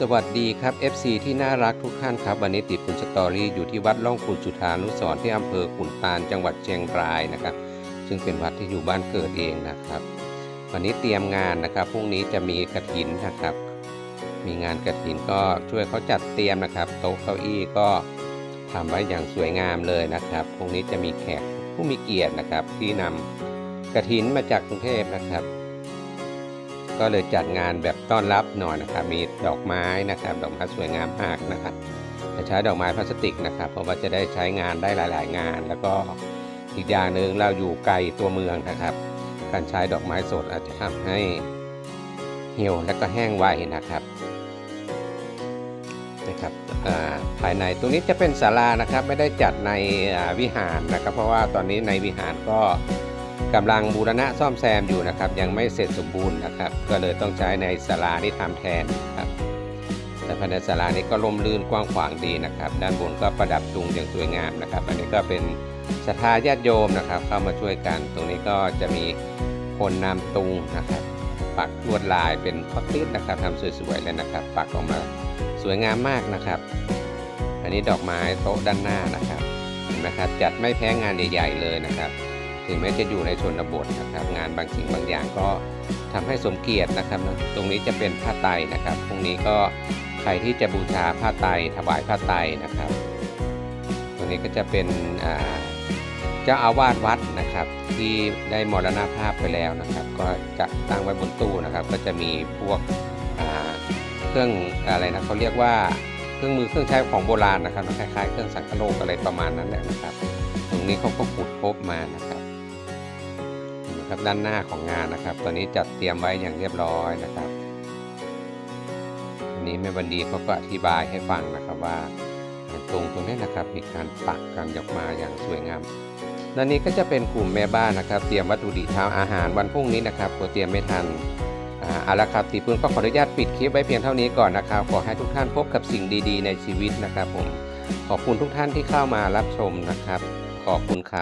สวัสดีครับ FC ที่น่ารักทุกท่านครับ วันนี้ติดคุณสตอรี่อยู่ที่วัดล่องขุนสุธานุสรที่อำเภอขุนตาลจังหวัดเชียงรายนะครับ ซึ่งเป็นวัดที่อยู่บ้านเกิดเองนะครับ วันนี้เตรียมงานนะครับพรุ่งนี้จะมีกระถินนะครับ มีงานกระถินก็ช่วยเขาจัดเตรียมนะครับ โต๊ะเก้าอี้ก็ทำไว้อย่างสวยงามเลยนะครับพรุ่งนี้จะมีแขกผู้มีเกียรตินะครับ ที่นำกระถินมาจากกรุงเทพนะครับ ก็เลยจัดงานแบบต้อนรับหน่อยนะครับ มีดอกไม้นะครับ ดอกไม้สวยงามมากนะครับจะใช้ดอกไม้พลาสติกนะครับ เพราะว่าจะได้ใช้งานได้หลาย ๆ งาน แล้วก็อีกอย่างหนึ่งเราอยู่ไกลตัวเมืองนะครับ การใช้ดอกไม้สดอาจจะทำให้เหี่ยวและก็แห้งไวนะครับนะครับอ่าภายในตรงนี้จะเป็นศาลานะครับ ไม่ได้จัดในวิหารนะครับ เพราะว่าตอนนี้ในวิหารก็ กำลังบูรณะซ่อมแซมอยู่นะครับ ยังไม่เสร็จสมบูรณ์นะครับ ก็เลยต้องใช้ในศาลาที่ทำแทนครับแต่ภายในศาลานี้ก็ร่มรื่นกว้างขวางดีนะครับ ด้านบนก็ประดับตุงอย่างสวยงามนะครับ อันนี้ก็เป็นศรัทธาญาติโยมนะครับ เข้ามาช่วยกัน ตรงนี้ก็จะมีคนนำตุงนะครับ ปักลวดลายเป็นคอตติสนะครับทำสวยๆเลยนะครับ ปักออกมาสวยงามมากนะครับ อันนี้ดอกไม้โต๊ะด้านหน้านะครับเห็นไหมครับจัดไม่แพ้งานใหญ่ ๆ เลยนะครับ ถึงแม้จะอยู่ในชนบทนะครับ งานบางสิ่งบางอย่างก็ทำให้สมเกียรตินะครับ ตรงนี้จะเป็นผ้าไตรนะครับพรุ่งนี้ก็ใครที่จะบูชาผ้าไตรถวายผ้าไตรนะครับ ตรงนี้ก็จะเป็นเจ้าอาวาสวัดนะครับ ที่ได้มรณภาพไปแล้วนะครับ ก็จะตั้งไว้บนตู้นะครับ ก็จะมีพวกเครื่องอะไรนะเขาเรียกว่าเครื่องมือเครื่องใช้ของโบราณนะครับคล้ายๆเครื่องสังคโลกอะไรประมาณนั้นแหละนะครับ ตรงนี้เขาก็ขุดพบมานะครับ นะครับด้านหน้าของงานนะครับ ตัวนี้จัดเตรียมไว้อย่างเรียบร้อยนะครับอันนี้แม่บันดีเขาก็อธิบายให้ฟังนะครับว่าตรงตรงนี้นะครับมีการปักกันยกมาอย่างสวยงามด้านนี้ก็จะเป็นกลุ่มแม่บ้านนะครับ เตรียมวัตถุดิบทำอาหารวันพรุ่งนี้นะครับกลัวเตรียมไม่ทันอ่าเอาละครับตีปืนก็ขออนุญาตปิดคลิปไว้เพียงเท่านี้ก่อนนะครับ ขอให้ทุกท่านพบกับสิ่งดีๆ ในชีวิตนะครับผมขอบคุณทุกท่านที่เข้ามารับชมนะครับ ขอบคุณครับ